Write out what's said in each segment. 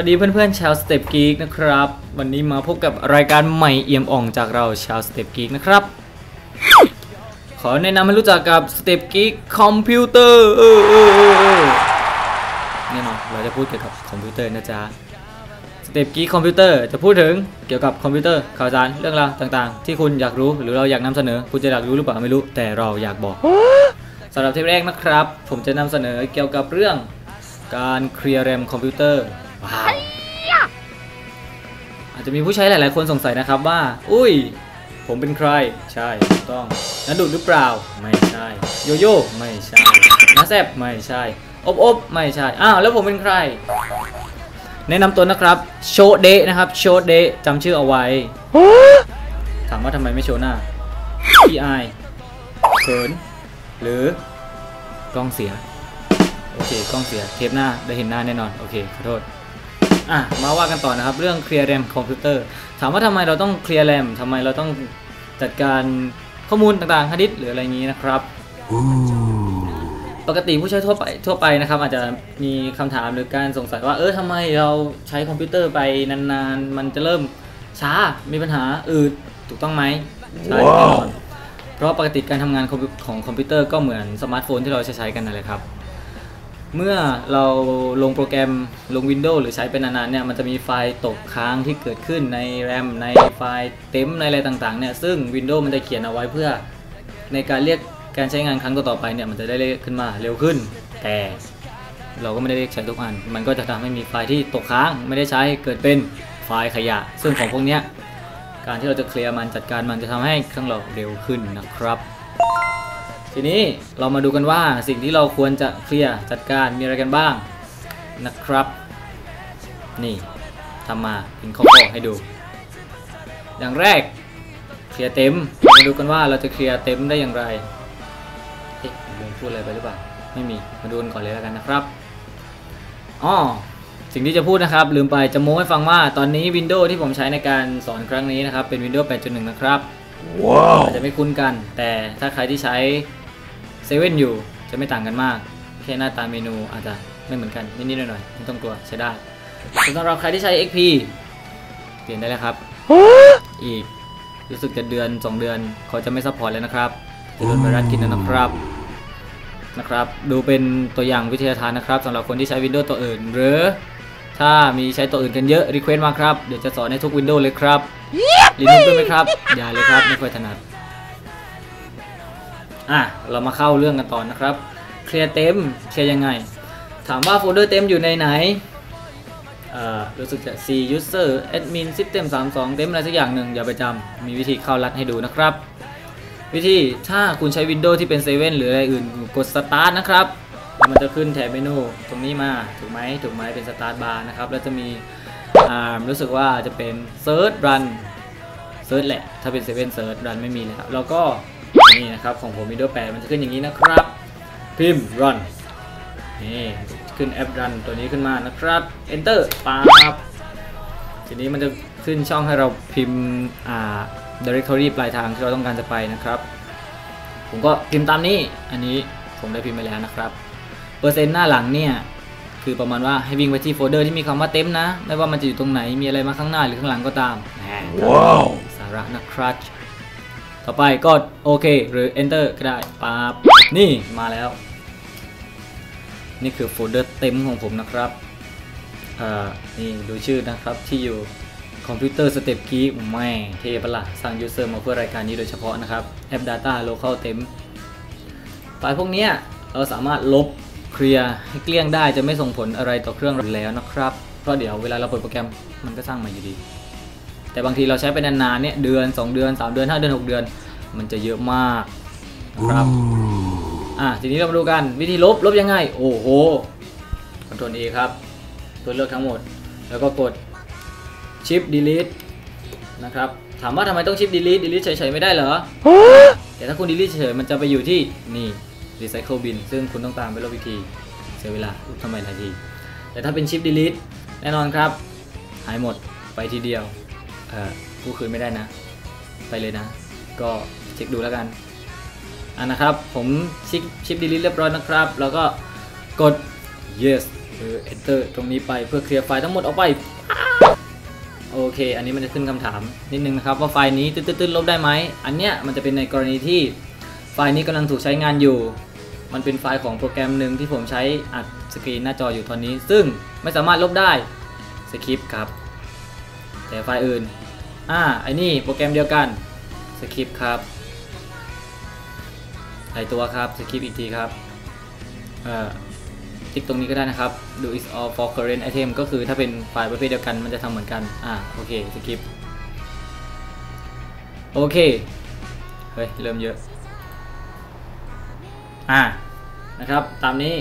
วัสดีเพื่อนๆชาวสเต็ปกีกนะครับ วันนี้มาพบกับรายการใหม่เอี่ยมอ่องจากเราชาวสเต็ปกีกนะครับ ขอแนะนำให้รู้จักกับสเต็ปกีกคอมพิวเตอร์เออเออเออเออแน่นอนเราจะพูดเกี่ยวกับคอมพิวเตอร์นะจ๊ะสเต็ปกีกคอมพิวเตอร์จะพูดถึงเกี่ยวกับคอมพิวเตอร์ข่าวสารเรื่องราวต่างๆ ที่คุณอยากรู้หรือเราอยากนำเสนอ คุณจะอยากรู้หรือเปล่าไม่รู้แต่เราอยากบอกสำหรับเทปแรกนะครับ ผมจะนำเสนอเกี่ยวกับเรื่องการเคลียร์แรมคอมพิวเตอร์ ว้าวอาจจะมีผู้ใช้หลาย ๆ คนสงสัยนะครับว่า อุ้ย ผมเป็นใคร ใช่ถูกต้องนัดุดหรือเปล่า ไม่ใช่ โยโย่ ไม่ใช่นาแซบไม่ใช่ อบอบไม่ใช่ อ้าว แล้วผมเป็นใคร แนะนำตัวนะครับ โชเดะนะครับ โชเดะจำชื่อเอาไว้ ถามว่าทำไมไม่โชว์หน้าพี่อายเขิน หรือกล้องเสีย โอเค กล้องเสีย เทปหน้า ได้เห็นหน้าแน่นอน โอเค ขอโทษ อะมาว่ากันต่อนะครับ เรื่องเคลียร์แรมคอมพิวเตอร์ถามว่าทำไมเราต้องเคลียร์แรมทำไมเราต้องจัดการข้อมูลต่างๆฮาร์ดดิสก์หรืออะไรอย่างนี้นะครับปกติผู้ใช้ทั่วไปทั่วไปนะครับ อาจจะมีคำถามหรือการสงสัยว่าเออทำไมเราใช้คอมพิวเตอร์ไปนานๆ มันจะเริ่มช้ามีปัญหาอืดถูกต้องไหมใช่แน่นอนเพราะปกติการทำงานของของคอมพิวเตอร์ก็เหมือนสมาร์ทโฟนที่เราใช้ใช้กันนั่นแหละครับ เมื่อเราลงโปรแกรมลง Windows หรือใช้เป็นนานๆเนี่ยมันจะมีไฟล์ตกค้างที่เกิดขึ้นใน RAM ในไฟล์เต็มในอะไรต่างๆเนี่ยซึ่ง Windows มันจะเขียนเอาไว้เพื่อ ในการเรียกการใช้งานครั้งต่อๆไปเนี่ยมันจะได้เรียกขึ้นมาเร็วขึ้น แต่เราก็ไม่ได้เรียกใช้ทุกอัน มันก็จะทำให้มีไฟล์ที่ตกค้างไม่ได้ใช้เกิดเป็นไฟล์ขยะ ซึ่งของพวกนี้การที่เราจะเคลียร์มันจัดการมันจะทำให้เครื่องเราเร็วขึ้นนะครับ ทีนี้เรามาดูกันว่าสิ่งที่เราควรจะเคลียร์จัดการมีอะไรกันบ้างนะครับ นี่ทำมาเป็นข้อๆให้ดู อย่างแรกเคลียร์เต็มมาดูกันว่าเราจะเคลียร์เต็มได้อย่างไรเอ๊ะผมลืมพูดอะไรไปหรือเปล่าไม่มีมาดูกันก่อนเลยแล้วกันนะครับอ๋อสิ่งที่จะพูดนะครับ ลืมไปจะโม้ให้ฟังว่าตอนนี้ Windows ที่ผมใช้ในการสอนครั้งนี้นะครับ เป็น Windows 8.1 นะครับอาจจะไม่คุ้นกัน แต่ถ้าใครที่ใช้ เซเว่นอยู่จะไม่ต่างกันมาก แค่หน้าตาเมนูอาจจะไม่เหมือนกันนิดๆหน่อยๆไม่ต้องกลัวใช้ได้ส่วนสำหรับใครที่ใช้ XP เปลี่ยนได้แล้วครับ อีกรู้สึกจะเดือน 2 เดือนเขาจะไม่ซัพพอร์ตแล้วนะครับจะโดนไวรัสกินแล้วนะครับนะครับ ดูเป็นตัวอย่างวิทยาทานนะครับสำหรับคนที่ใช้ Windows ตัวอื่น หรือ ถ้ามีใช้ตัวอื่นกันเยอะรีเควสมาครับ เดี๋ยวจะสอนให้ทุก Windows เลยครับลินุกด้วยไหมครับ อย่าเลยครับ ไม่ค่อยถนัด อะเรามาเข้าเรื่องกันต่อนะครับ เคลียร์เต็มเคลียร์ยังไง ถามว่าโฟลเดอร์เต็มอยู่ในไหนรู้สึกจะ C user admin system 32 เต็มอะไรสักอย่างหนึ่งอย่าไปจำมีวิธีเข้ารัดให้ดูนะครับ วิธีถ้าคุณใช้ Windows ที่เป็น 7 หรืออะไรอื่น กด Start นะครับ มันจะขึ้นแถบเมนูตรงนี้มา ถูกไหมถูกไหมเป็น Start bar นะครับ แล้วจะมีรู้สึกว่าจะเป็น Search Run Search แหละ ถ้าเป็น 7 Search Run ไม่มีแล้วแล้วก็ นี่นะครับของผม Windows 8 มันจะขึ้นอย่างนี้นะครับ พิมพ์ run นี่ขึ้นแอป run ตัวนี้ขึ้นมานะครับ enter ปั๊บทีนี้มันจะขึ้นช่องให้เราพิมพ์ อ่า directory ปลายทางที่เราต้องการจะไปนะครับ ผมก็พิมพ์ตามนี้ อันนี้ผมได้พิมพ์ไปแล้วนะครับ เปอร์เซ็นต์หน้าหลังเนี่ยคือประมาณว่าให้วิ่งไปที่โฟลเดอร์ที่มีคำว่าเต็มนะ ไม่ว่ามันจะอยู่ตรงไหนมีอะไรมาข้างหน้าหรือข้างหลังก็ตามแหมว้าวสาระนะครับ ต่อไปกดโอเคหรือ enter ก็ได้ปั๊บนี่มาแล้ว นี่คือโฟลเดอร์เต็มของผมนะครับอ่านี่ดูชื่อนะครับที่อยู่คอมพิวเตอร์สเต็ปคีแม่เทปละสร้างยูเซอร์มาเพื่อรายการนี้โดยเฉพาะนะครับแอป Data Local เต็มไฟล์พวกนี้เราสามารถลบเคลียร์ให้เกลี้ยงได้จะไม่ส่งผลอะไรต่อเครื่องเราแล้วนะครับ เพราะเดี๋ยวเวลาเราเปิดโปรแกรมมันก็สร้างใหม่อยู่ดี แต่บางทีเราใช้ไปนานๆเนี่ยเดือน 2 เดือน 3 เดือน 5 เดือน 6 เดือน มันจะเยอะมากนะครับอะทีนี้เรามาดูกันวิธีลบลบยังไง โอ้โหคอนโทรล A ครับตัวเลือกทั้งหมด แล้วก็กดชิป delete นะครับถามว่าทำไมต้องชิป delete delete เฉยๆไม่ได้เหรอ แต่ถ้าคุณ delete เฉยๆมันจะไปอยู่ที่นี่ recycle bin ซึ่งคุณต้องตามไปลบอีกทีเสียเวลาทำไมหลายที แต่ถ้าเป็นชิป delete แน่นอนครับ หายหมดไปทีเดียว เออกู้คืนไม่ได้นะ ไปเลยนะ ก็เช็คดูแล้วกันอะนะครับ ผมชิปชิปดีลิทเรียบร้อยนะครับ แล้วก็กด yes หรือ enter ตรงนี้ไปเพื่อเคลียร์ไฟล์ทั้งหมดออกไป โอเค อันนี้มันจะขึ้นคำถามนิดนึงนะครับ ว่าไฟล์นี้ตื้นๆลบได้ไหม อันเนี้ยมันจะเป็นในกรณีที่ไฟล์นี้กำลังถูกใช้งานอยู่ มันเป็นไฟล์ของโปรแกรมหนึ่งที่ผมใช้อัดสกรีนหน้าจออยู่ตอนนี้ ซึ่งไม่สามารถลบได้สคริปครับ แต่ไฟล์อื่น อ่าไอ้นี่โปรแกรมเดียวกันสคริปครับไอตัวครับสคริปอีกทีครับเอ่อติ๊กตรงนี้ก็ได้นะครับ do is all for current item ก็คือถ้าเป็นไฟล์ประเภทเดียวกันมันจะทำเหมือนกัน อ่าโอเคสกิปโอเค เฮ้ย เริ่มเยอะ อ่า นะครับ ตามนี้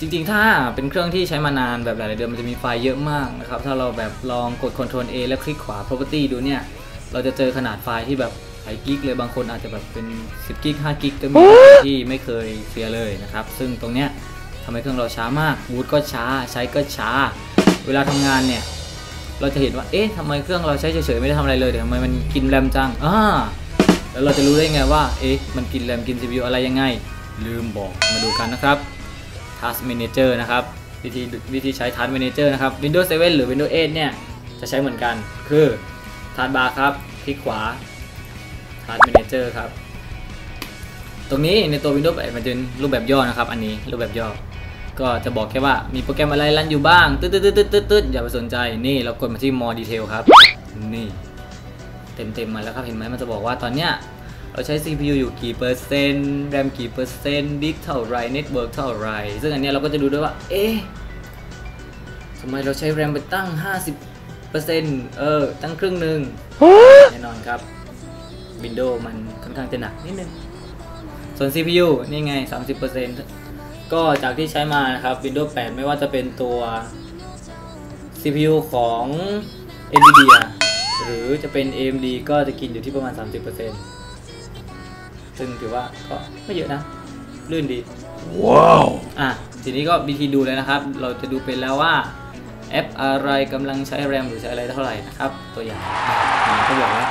จริงๆ ถ้าเป็นเครื่องที่ใช้มานานแบบหลายๆเดือนมันจะมีไฟล์เยอะมากนะครับ ถ้าเราแบบลองกด Ctrl A แล้วคลิกขวา property ดูเนี่ย เราจะเจอขนาดไฟล์ที่แบบหลายกิกเลยบางคนอาจจะแบบเป็น 10 กิก 5 กิกก็มีที่ไม่เคยเคลียร์เลยนะครับ ซึ่งตรงเนี้ยทำให้เครื่องเราช้ามากบูตก็ช้า ใช้ก็ช้า เวลาทำงานเนี่ย เราจะเห็นว่า เอ๊ะทำไมเครื่องเราใช้เฉยๆไม่ได้ทำอะไรเลยแต่ทำไมมันกินแรมจังอ่าแล้วเราจะรู้ได้ไงว่า เอ๊ะ มันกินแรมกิน CPU อะไรยังไง ลืมบอกมาดูกันนะครับ Task Manager นะครับวิธีวิธีใช้ Task Manager นะครับ Windows 7 หรือ Windows 8 เนี่ย จะใช้เหมือนกันคือ Task Bar ครับ คลิกขวา Task Manager ครับ ตรงนี้ในตัว Windows 8มันจะเป็นรูปแบบย่อนะครับ อันนี้รูปแบบย่อ ก็จะบอกแค่ว่ามีโปรแกรมอะไรรันอยู่บ้างตึ๊ดตึ๊ดตึ๊ดตึ๊ดตึ๊ดอย่าไปสนใจนี่เรากดมาที่ more detail ครับ นี่ เต็มเต็มๆมาแล้วครับเห็นไหมมันจะบอกว่าตอนเนี้ย เราใช้ CPU อยู่กี่เปอร์เซ็นต์ RAM กี่เปอร์เซ็นต์ดิสเท่าไรเน็ตเวิร์กเท่าไรซึ่งอันเนี้ยเราก็จะดูด้วยว่า เอ๊ะทำไมเราใช้ RAM ไปตั้ง 50%เออ ตั้งครึ่งหนึ่งแน่นอนครับ Windows มันค่อนข้างจะหนักนิดนึง ส่วน CPU นี่ไง 30%ก็จากที่ใช้มานะครับ Windows 8 ไม่ว่าจะเป็นตัว CPU ของ NVIDIA หรือจะเป็น AMD ก็จะกินอยู่ที่ประมาณ 30% ซึ่งถือว่าก็ไม่เยอะนะ ลื่นดี ว้าว อะ ทีนี้ก็วิธีดูเลยนะครับ เราจะดูเป็นแล้วว่า แอปอะไรกำลังใช้แรมหรือใช้อะไรเท่าไหร่นะครับ ตัวอย่างอะก็บอกแล้ว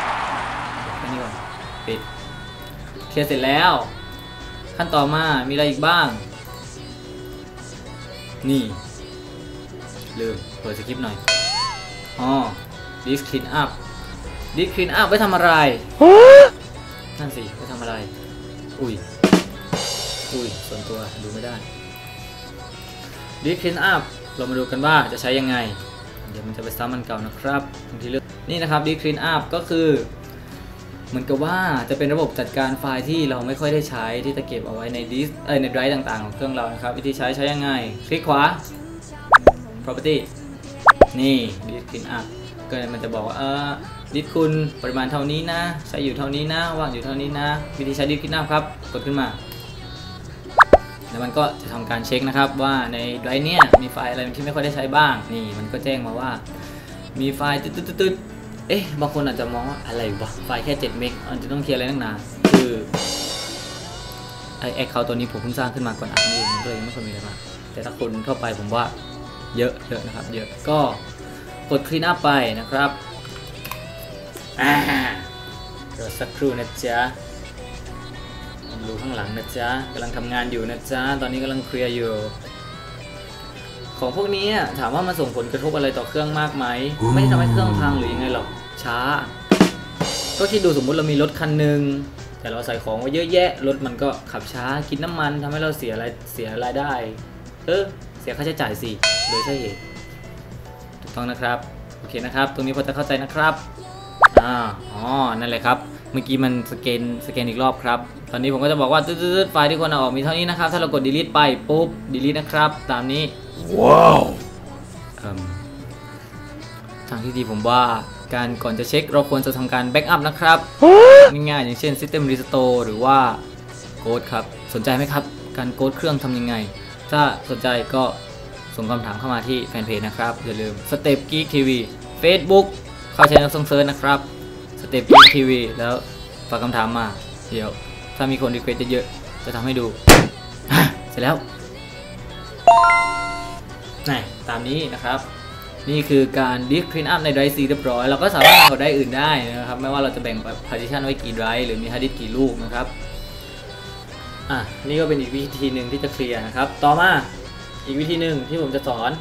แค่นี้ก่อนปิดเคลียร์เสร็จแล้ว ขั้นต่อมามีอะไรอีกบ้าง นี่ลืมเปิดสคริปต์หน่อยอ๋อ disk clean up disk clean up ไว้ทำอะไร นั่นสิไว้ทำอะไร อุ้ย อุ้ย ส่วนตัวดูไม่ได้ disk clean up เรามาดูกันว่าจะใช้ยังไง เดี๋ยวมันจะไปซ้ำมันเก่านะครับบางทีเลือกนี่นะครับ disk clean up ก็คือเหมือนกับว่าจะเป็นระบบจัดการไฟล์ที่เราไม่ค่อยได้ใช้ที่จะเก็บเอาไว้ในดิสเอ้ยในไดรฟ์ต่างๆ ของเครื่องเรานะครับ วิธีใช้ใช้ยังไง คลิกขวา property นี่ disk clean up ก็มันจะบอกว่าเออ ดิสคุณปริมาณเท่านี้นะ ใช้อยู่เท่านี้นะ ว่างอยู่เท่านี้นะ วิธีใช้ดิส clean up ครับ กดขึ้นมา แล้วมันก็จะทำการเช็คนะครับ ว่าในไดรฟ์เนี่ยมีไฟล์อะไรที่ไม่ค่อยได้ใช้บ้าง นี่มันก็แจ้งมาว่า มีไฟล์ตึ๊ดๆๆๆเอ๊ะ บางคนอาจจะมองว่าอะไรวะ ไฟล์แค่7เมกมันจะต้องเคลียร์อะไรนักหนา คือไอแอคเคาตัวนี้ผมเพิ่งสร้างขึ้นมาก่อนอัดนี่เองเลยไม่เคยมีอะไรมา แต่ถ้าคนทั่วไปผมว่าเยอะเยอะนะครับ เยอะ ก็กดคลีนอัพไปนะครับ อ่าเดี๋ยวสักครู่นะจ๊ะดูข้างหลังนะจ๊ะกำลังทำงานอยู่นะจ๊ะ ตอนนี้กำลังเคลียร์อยู่ ของพวกนี้อะถามว่ามันส่งผลกระทบอะไรต่อเครื่องมากไหม ไม่ได้ทำให้เครื่องพังหรือยังไงหรอก ช้า ก็คิดดูสมมุติเรามีรถคันหนึ่งแต่เราใส่ของไว้เยอะแยะ รถมันก็ขับช้า กินน้ำมันทำให้เราเสียรายเสียรายได้ เออ เสียค่าใช้จ่ายสิ โดยใช่เหตุถูกต้องนะครับ โอเคนะครับ ตรงนี้พอจะเข้าใจนะครับ อ่าอ๋อ นั่นแหละครับ เมื่อกี้มันสแกนสแกนอีกรอบครับ ตอนนี้ผมก็จะบอกว่าตืดๆๆไฟล์ที่ควรเอาออกมีเท่านี้นะครับ ถ้าเรากด delete ไปปุ๊บ delete นะครับ ตามนี้ ว้าวเอิ่มทางที่ดีผมว่าการก่อนจะเช็คเราควรจะทำการแบ็กอัพนะครับ ง่ายๆอย่างเช่น System Restore หรือว่า Code ครับ สนใจไหมครับ การโค้ดเครื่องทำยังไง ถ้าสนใจก็ส่งคำถามเข้ามาที่แฟนเพจนะครับ อย่าลืม Step Geek TV Facebook เข้าใช้นักส่งเซิร์ชนะครับ Step Geek TV แล้วฝากคำถามมา เดี๋ยว ถ้ามีคนรีเควสเยอะๆจะทำให้ดู เสร็จแล้วนี่ตามนี้นะครับ นี่คือการดิสคลีนอัพในไดรฟ์ซีเรียบร้อย เราก็สามารถเอาไดรฟ์อื่นได้นะครับ ไม่ว่าเราจะแบ่งพาร์ติชันไว้กี่ไดรฟ์หรือมีฮาร์ดดิสก์กี่ลูกนะครับอะนี่ก็เป็นอีกวิธีหนึ่งที่จะเคลียร์นะครับ ต่อมาอีกวิธีหนึ่งที่ผมจะสอน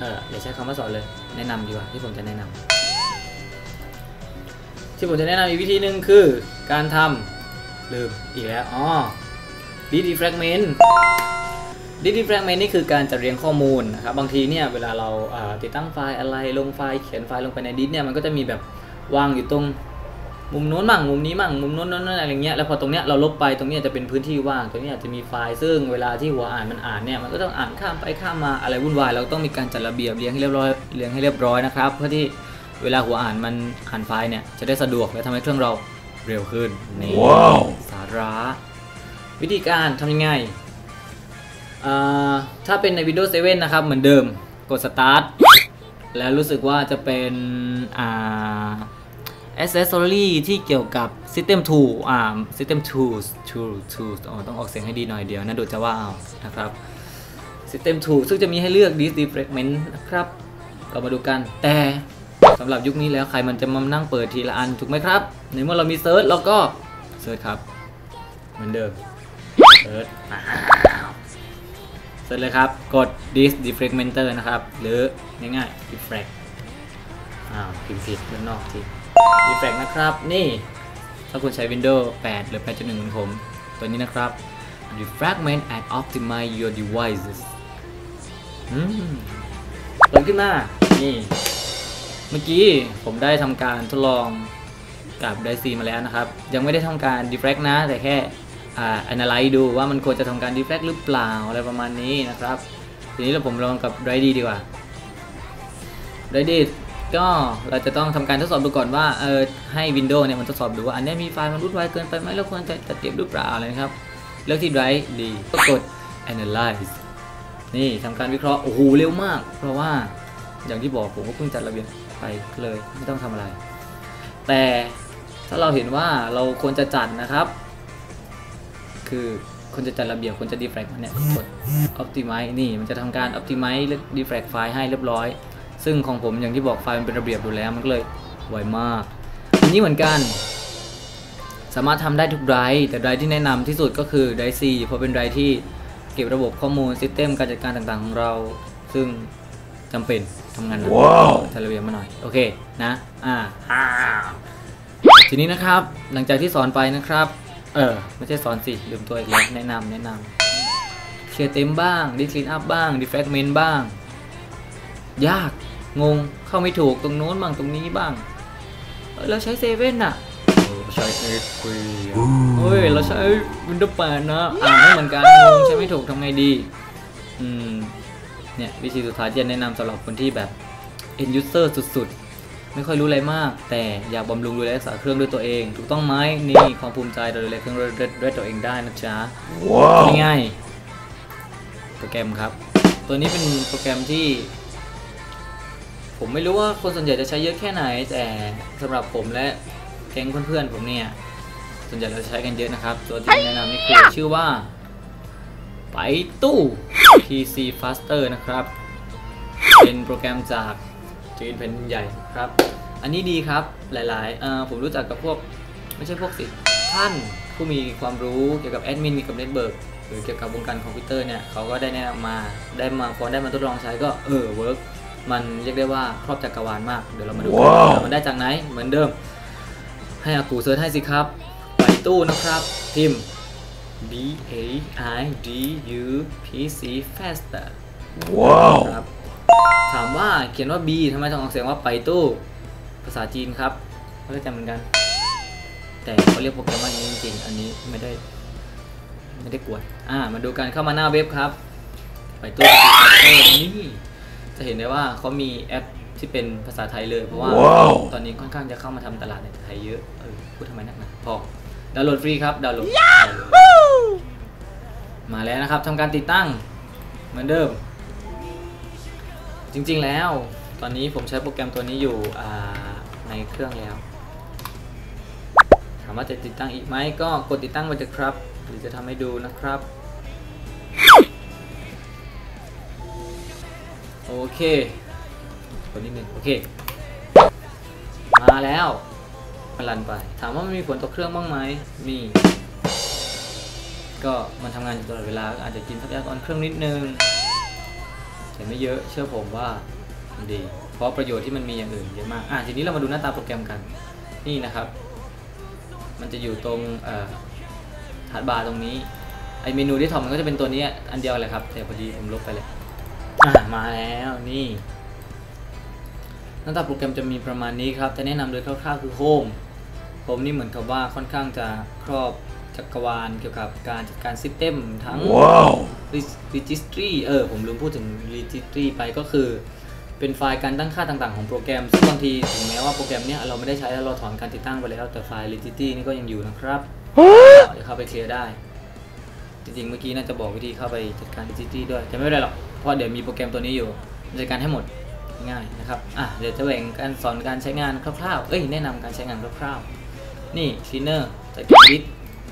เอออย่าใช้คำว่าสอนเลย แนะนำดีกว่าที่ผมจะแนะนำ ที่ผมจะแนะนำอีกวิธีหนึ่งคือการทำลืมอีกแล้วอ๋อ d d fragment d d fragment นี่คือการจัดเรียงข้อมูลนะครับบางทีเนี่ยเวลาเราติดตั้งไฟล์อะไรลงไฟล์เขียนไฟล์ลงไปในดิสเนี่ยมันก็จะมีแบบวางอยู่ตรงมุมโน้นมั่งมุมนี้มั่งมุมโน้นนั้นอะไรเงี้ยแล้วพอตรงเนี้ยเราลบไปตรงเนี้ยจะเป็นพื้นที่ว่าง ตรงเนี้ยจะมีไฟล์ซึ่งเวลาที่หัวอ่านมันอ่านเนี่ยมันก็ต้องอ่านข้ามไปข้ามมาอะไรวุ่นวายเราต้องมีการจัดระเบียบเรียงให้เรียบร้อยเรียงให้เรียบร้อยนะครับเพื่อที่ เวลาหัวอ่านมันอ่านไฟล์เนี่ยจะได้สะดวกและทำให้เครื่องเราเร็วขึ้นนี่ว้าวสาระ วิธีการทำยังไงอ่าถ้าเป็นใน Windows 7 นะครับ เหมือนเดิมกด Start แล้วรู้สึกว่าจะเป็นอ่า accessory ที่เกี่ยวกับ system tool อ่า system tools tool tools อ๋อต้องออกเสียงให้ดีหน่อยเดียวนะดูจะว่าเอานะครับ system tool ซึ่งจะมีให้เลือก disk defragment นะครับ เรามาดูกันแต่สำหรับยุคนี้แล้วใครมันจะมานั่งเปิดทีละอันถูกไหมครับ ในเมื่อเรามีเซิร์ชเราก็เซิร์ชครับ เหมือนเดิมเซิร์ชเซิร์ชเลยครับ กด dis defragmenter นะครับ หรือง่ายๆ defrag อ้าวพิมพ์ผิดด้านนอกที defrag นะครับ นี่ ถ้าคุณใช้ Windows 8 หรือ 8.1เหมือนผม ตัวนี้นะครับ defragment and optimize your devices อืมเปิดขึ้นมา นี่ เมื่อกี้ผมได้ทำการทดลองกับไดซีมาแล้วนะครับ ยังไม่ได้ทำการ defrag นะ แต่แค่อ่า analyze ดูว่ามันควรจะทำการ defrag หรือเปล่าอะไรประมาณนี้นะครับ ทีนี้เราผมลองกับ d r i d ดีกว่า d r i d ก็เราจะต้องทำการทดสอบดูก่อนว่าเออให้ Windows เนี่ยมันทดสอบดูว่าอันนี้มีไฟล์มันรุดไวเกินไปไหมเราควรจะจัดเก็บหรือเปล่าอะไรนะครับ เลือกที่ Drive ดีก็กด Analyze นี่ทำการวิเคราะห์โอ้โหเร็วมาก เพราะว่าอย่างที่บอกผมก็เพิ่งจัดระเบียบ ไปเลยไม่ต้องทำอะไร แต่ถ้าเราเห็นว่าเราควรจะจัดนะครับ คือควรจะจัดระเบียบควรจะ defrag มันเนี่ยกด optimize นี่มันจะทำการ optimize เลือก defrag ไฟล์ให้เรียบร้อย ซึ่งของผมอย่างที่บอกไฟล์มันเป็นระเบียบอยู่แล้วมันก็เลยไวมากอันนี้เหมือนกันสามารถทำได้ทุกไดร์แต่ไดร์ที่แนะนำที่สุดก็คือไดรฟ์ C เพราะเป็นไดร์ที่เก็บระบบข้อมูลซิสเต็มการจัดการต่างๆของเรา ซึ่ง จำเป็นทำงานหนักว้าวทระเบียบมาหน่อย โอเคนะอ่าอ่า ทีนี้นะครับ หลังจากที่สอนไปนะครับ เออ ไม่ใช่สอนสิลืมตัวอีกแล้วแนะนำแนะนำเคลียร์เต็มบ้างดิคลีนอัพบ้างดีแฟกเมนบ้าง ยาก งง เข้าไม่ถูกตรงโน้นบ้างตรงนี้บ้างเอ้ยเราใช้เซเว่นอะเราใช้เอ็กซ์พีเฮ้ย เราใช้วินโดว์แปดนะ อ่านไม่เหมือนกันงงใช้ไม่ถูกทำไงดี อืม เนี่ยวิธีสุดท้ายที่จะแนะนำสำหรับคนที่แบบ end user สุดๆ ไม่ค่อยรู้อะไรมาก แต่อยากบำรุงดูแลรักษาเครื่องด้วยตัวเอง ถูกต้องไหมนี่ความภูมิใจเราดูแลเครื่องด้วยด้วยด้วยตัวเองได้นะจ๊ะว้าวง่ายๆโปรแกรมครับ ตัวนี้เป็นโปรแกรมที่ ผมไม่รู้ว่าคนส่วนใหญ่จะใช้เยอะแค่ไหน แต่สำหรับผมและแก๊งเพื่อนๆผมเนี่ยส่วนใหญ่เราจะใช้กันเยอะนะครับ ตัวที่แนะนำนี่คือชื่อว่า ไปตู้ PC Faster นะครับ เป็นโปรแกรมจากจีนแผ่นดินใหญ่ครับ อันนี้ดีครับหลายๆเอ่อผมรู้จักกับพวก ไม่ใช่พวกสิท่านผู้มีความรู้เกี่ยวกับแอดมินเกี่ยวกับเน็ตเบิร์กหรือเกี่ยวกับวงการคอมพิวเตอร์เนี่ยเขาก็ได้แนะนำมาได้มาพอได้มาทดลองใช้ก็เออเวิร์กมันเรียกได้ว่าครอบจักรวาลมาก เดี๋ยวเรามาดูกันว้าวว่ามันได้จากไหนเหมือนเดิม ให้อากูเซิร์ชให้สิครับ ไปตู้นะครับพิมพ์ B A I D U P C faster ว้าวครับถามว่าเขียนว่า B ทำไมต้องออกเสียงว่าไปตู้ ภาษาจีนครับไม่เข้าใจเหมือนกัน แต่เขาเรียกโปรแกรมว่าอย่างนี้จริงๆอันนี้ไม่ได้ ไม่ได้กวดอ่า มาดูกันเข้ามาหน้าเว็บครับ ไปตู้เออนี่จะเห็นได้ว่าเขามีแอปที่เป็นภาษาไทยเลย เพราะว่าว้าวตอนนี้ค่อนข้างจะเข้ามาทำตลาดในไทยเยอะ เออพูดทำไมนักหนะพอ ดาวน์โหลดฟรีครับดาวน์โหลดมาแล้วนะครับทำการติดตั้งเหมือนเดิม จริงๆแล้ว ตอนนี้ผมใช้โปรแกรมตัวนี้อยู่อ่าในเครื่องแล้วถามว่าจะติดตั้งอีกไหมก็กดติดตั้งไปเถอะครับ หรือจะทำให้ดูนะครับ โอเคกดนิดหนึ่งโอเค มาแล้วมัน รันไป ถามว่ามันมีผลต่อเครื่องบ้างไหมมี ก็มันทำงานอยู่ตลอดเวลาอาจจะกินทรัพยากรเครื่องนิดนึงแต่ไม่เยอะเชื่อผมว่ามันดี เพราะประโยชน์ที่มันมีอย่างอื่นเยอะมากอะทีนี้เรามาดูหน้าตาโปรแกรมกัน นี่นะครับ มันจะอยู่ตรงเอ่อฮาร์ดบาร์ตรงนี้ไอเมนูที่ทอมมันก็จะเป็นตัวนี้อันเดียวเลยครับแต่พอดีผมลบไปเลยอะมาแล้วนี่หน้าตาโปรแกรมจะมีประมาณนี้ครับ จะแนะนำโดยคร่าวๆคือ Home ผมนี่เหมือนกับว่าค่อนข้างจะครอบจักรวาลเกี่ยวกับการจัดการซิสเต็มทั้ง registry เออ ผมลืมพูดถึง registry ไปก็คือ เป็นไฟล์การตั้งค่าต่างๆ ของโปรแกรม ซึ่งบางทีถึงแม้ว่าโปรแกรมเนี้ยเราไม่ได้ใช้แล้วเราถอนการติดตั้งไปแล้ว แต่ไฟล์ registry นี่ก็ยังอยู่นะครับเดี๋ยวเข้าไปเคลียร์ได้ จริงๆ เมื่อกี้น่าจะบอกวิธีเข้าไปจัดการ registry ด้วยแต่ไม่เป็นไรหรอก เพราะเดี๋ยวมีโปรแกรมตัวนี้อยู่จัดการให้หมดง่ายนะครับ อะ เดี๋ยวจะแบ่งการสอนการใช้งานคร่าวๆ เอ้ย แนะนำการใช้งานคร่าวๆ นี่ cleaner จัดการดิส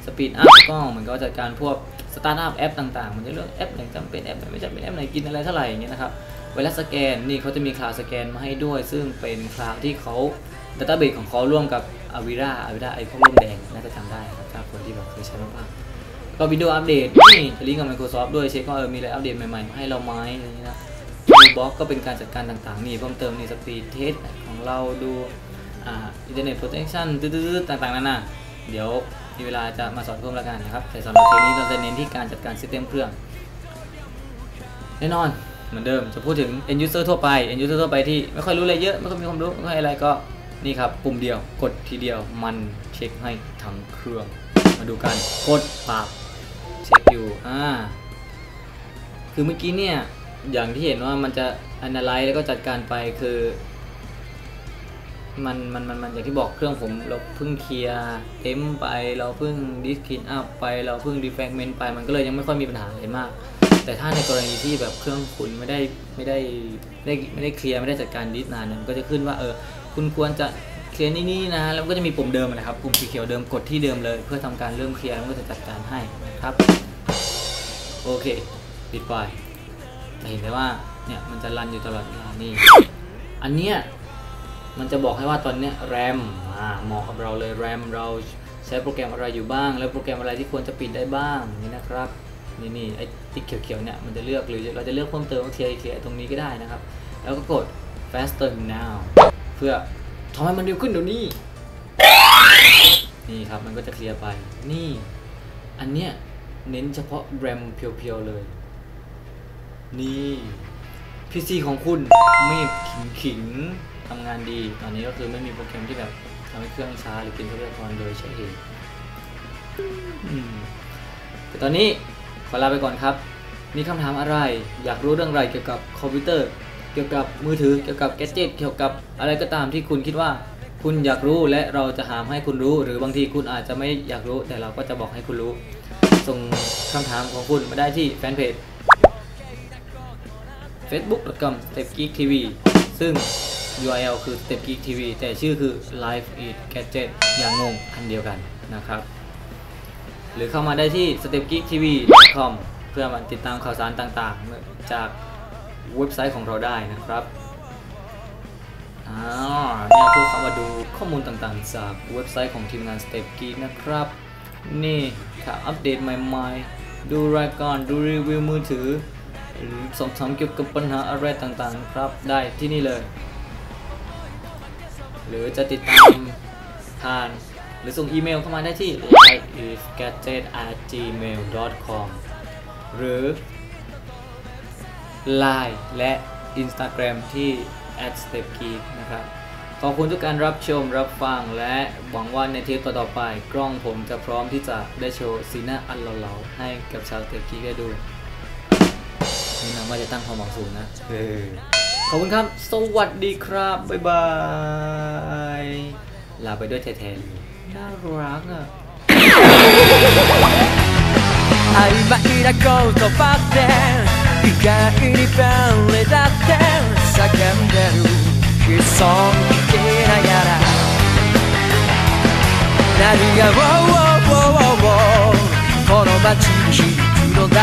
สปีดอัพก็เหมือนก็จัดการพวกสตาร์ทอัพแอปต่างๆ มันจะเลือกแอปไหนจำเป็นแอปไหนไม่จำเป็นแอปไหนกินอะไรเท่าไหร่อย่างเงี้ยนะครับเวลาสแกนนี่เขาจะมีคลาวสแกนมาให้ด้วย ซึ่งเป็นคลาวที่เขาดัตต้าเบสของเขาร่วมกับ Avira Avira ไอพวกร่มแดงน่าจะจำได้ครับถ้าคนที่แบบเคยใช้มากๆก็วิดีโออัปเดตนี่จะลิงก์กับ Microsoft ด้วยเช็คว่าเออมีอะไรอัปเดตใหม่ๆมาให้เราไหมอะไรอย่างเงี้ยนะบล็อกก็เป็นการจัดการต่างๆ นี่เพิ่มเติมนี่สปีดเทสของเราดู อ่าอินเทอร์เน็ตโปรเทคชั่นตืดๆต่างๆนั่นน่ะเดี๋ยวมีเวลาจะมาสอนเพิ่มแล้วกันนะครับแต่สำหรับเทปนี้เราจะเน้นที่การจัดการซิสเต็มเครื่อง แน่นอนเหมือนเดิมจะพูดถึง end user ทั่วไป end user ทั่วไปที่ไม่ค่อยรู้อะไรเยอะ ไม่ค่อยมีความรู้ไม่ค่อยอะไรก็นี่ครับปุ่มเดียวกดทีเดียวมันเช็คให้ทั้งเครื่อง มาดูกันกดปับเช็คอยู่อ่าคือเมื่อกี้เนี่ยอย่างที่เห็นว่ามันจะ analyze แล้วก็จัดการไปคือ มันมันมันมันอย่างที่บอกเครื่องผมเราเพิ่งเคลียร์เต็มไป เราเพิ่งดิสคินอัพไป เราเพิ่งดีแฟกเมนต์ไปมันก็เลยยังไม่ค่อยมีปัญหาอะไรมาก แต่ถ้าในกรณีที่แบบเครื่องคุณไม่ได้ไม่ได้ไม่ได้ไม่ได้เคลียร์ไม่ได้จัดการดิสนานมันก็จะขึ้นว่าเออคุณควรจะเคลียร์นี่นี่นะแล้วก็จะมีปุ่มเดิมนะครับปุ่มสีเขียวเดิมกดที่เดิมเลย เพื่อทำการเริ่มเคลียร์แล้วก็จะจัดการให้นะครับโอเคปิดไปจะเห็นไหมว่าเนี่ยมันจะรันอยู่ตลอดเวลานี่อันเนี้ย มันจะบอกให้ว่าตอนเนี้ยแรมเหมาะกับเราเลยแรมเราใช้โปรแกรมอะไรอยู่บ้าง แล้วโปรแกรมอะไรที่ควรจะปิดได้บ้างนี่นะครับนี่นี่ไอ้ติ๊กเขียวๆเนี่ยมันจะเลือกหรือเราจะเลือกเพิ่มเติมว่าเคลียร์เคลียร์ตรงนี้ก็ได้นะครับ แล้วก็กด faster now เพื่อทำให้มันเร็วขึ้นเดี๋ยวนี้นี่ครับมันก็จะเคลียร์ไปนี่ อันเนี้ยเน้นเฉพาะแรมเพียวๆเลย นี่ PC ของคุณไม่ขิงขิงๆ ทำงานดี ตอนนี้ก็คือไม่มีโปรแกรมที่แบบทำให้เครื่องช้าหรือกินทรัพยากรโดยใช้เหตุอืมแต่ตอนนี้ขอลาไปก่อนครับ มีคำถามอะไร อยากรู้เรื่องอะไรเกี่ยวกับคอมพิวเตอร์ เกี่ยวกับมือถือ เกี่ยวกับแกดเจิตเกี่ยวกับอะไรก็ตามที่คุณคิดว่า คุณอยากรู้และเราจะหามให้คุณรู้ หรือบางทีคุณอาจจะไม่อยากรู้ แต่เราก็จะบอกให้คุณรู้ ส่งคำถามของคุณมาได้ที่แฟนเพจ facebook.com stepgeektv ซึ่ง URL คือ stepgeektv แต่ชื่อคือ live it gadget อย่างงงอันเดียวกันนะครับ หรือเข้ามาได้ที่ stepgeektv.com เพื่อมาติดตามข่าวสารต่างๆ จากเว็บไซต์ของเราได้นะครับอ่านี่ยเพื่อเข้ามาดูข้อมูลต่างๆ จากเว็บไซต์ของทีมงาน Step Geek นะครับ นี่ข่าวอัปเดตใหม่ๆ ดูรายการดูรีวิวมือถือหรือสอบถามเกี่ยวกับปัญหาอะไรต่างๆ ครับ ได้ที่นี่เลย หรือจะติดตามผ่านหรือส่งอีเมลเข้ามาได้ที่ lifeisgadget@gmail.com หรือ Line และ Instagram ที่ @stepgeek นะครับขอบคุณทุกการรับชมรับฟัง และหวังว่าในเทปต่อๆไป กล้องผมจะพร้อมที่จะได้โชว์สีหน้าอันเหลาๆให้กับชาวสเตปกีได้ดูนี่นะว่าจะตั้งความหวังสูงนะ ขอบคุณครับ สวัสดีครับ บ๊ายบาย ลาไปด้วยแทนน่ารักอะ曖昧な言葉って意外に便利だって叫んでる悲惨的なやら何が「ウォーウォーウォーウォー」この街に響くのだ